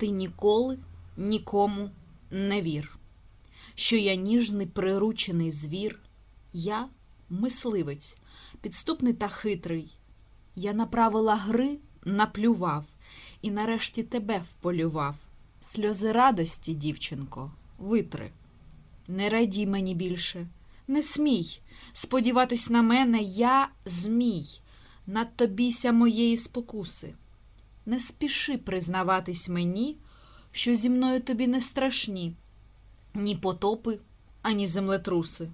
Ти ніколи нікому не вір, що я ніжний приручений звір, я мисливець, підступний та хитрий. Я на правила гри наплював і нарешті тебе вполював. Сльози радості, дівчинко, витри. Не радій мені більше, не смій. Сподіватись на мене, я змій, надто бійся моєї спокуси. Не спіши признаватись мені, що зі мною тобі не страшні ні потопи, ані землетруси.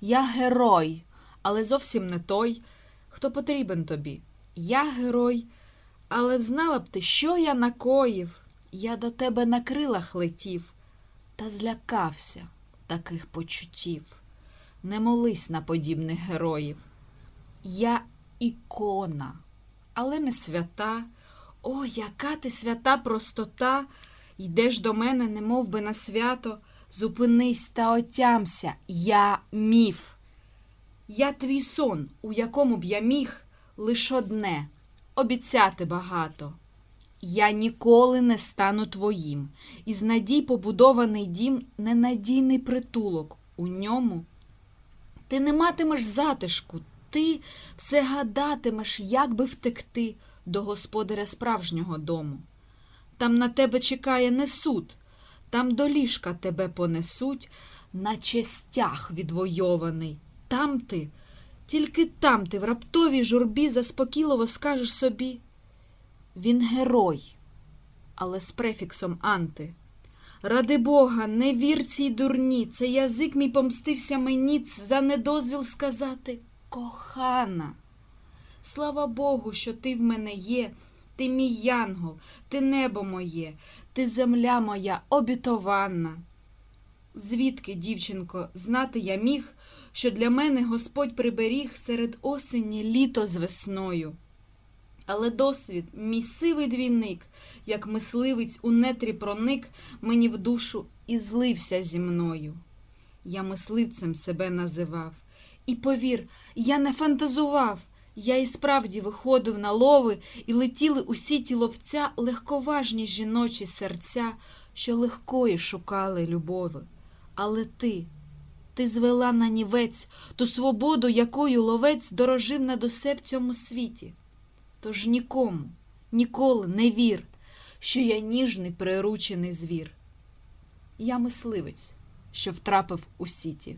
Я герой, але зовсім не той, хто потрібен тобі. Я герой, але знала б ти, що я накоїв. Я до тебе на крилах летів, та злякався таких почуттів. Не молись на подібних героїв. Я ікона, але не свята. О, яка ти свята простота! Йдеш до мене, немов би на свято. Зупинись та отямся, я міф. Я твій сон, у якому б я міг лиш одне обіцяти багато. Я ніколи не стану твоїм, із надій побудований дім ненадійний притулок. У ньому ти не матимеш затишку, ти все гадатимеш, як би втекти до господаря справжнього дому. Там на тебе чекає не суд, там до ліжка тебе понесуть, наче стяг відвойований. Там ти, тільки там ти в раптовій журбі заспокійливо скажеш собі. Він герой, але з префіксом анти. Ради Бога, не вір цій дурні, це язик мій помстився мені за недозвіл сказати кохана. Слава Богу, що ти в мене є, ти мій янгол, ти небо моє, ти земля моя обітованна. Звідки, дівчинко, знати я міг, що для мене Господь приберіг серед осені літо з весною. Але досвід, мій сивий двійник, як мисливець у нетрі проник мені в душу і злився зі мною. Я мисливцем себе називав. І повір, я не фантазував. Я і справді виходив на лови, і летіли усі ті ловця легковажні жіночі серця, що легкої шукали любови. Але ти, ти звела на нівець ту свободу, якою ловець дорожив над усе в цьому світі. Тож нікому, ніколи не вір, що я ніжний приручений звір. Я мисливець, що втрапив у сіті.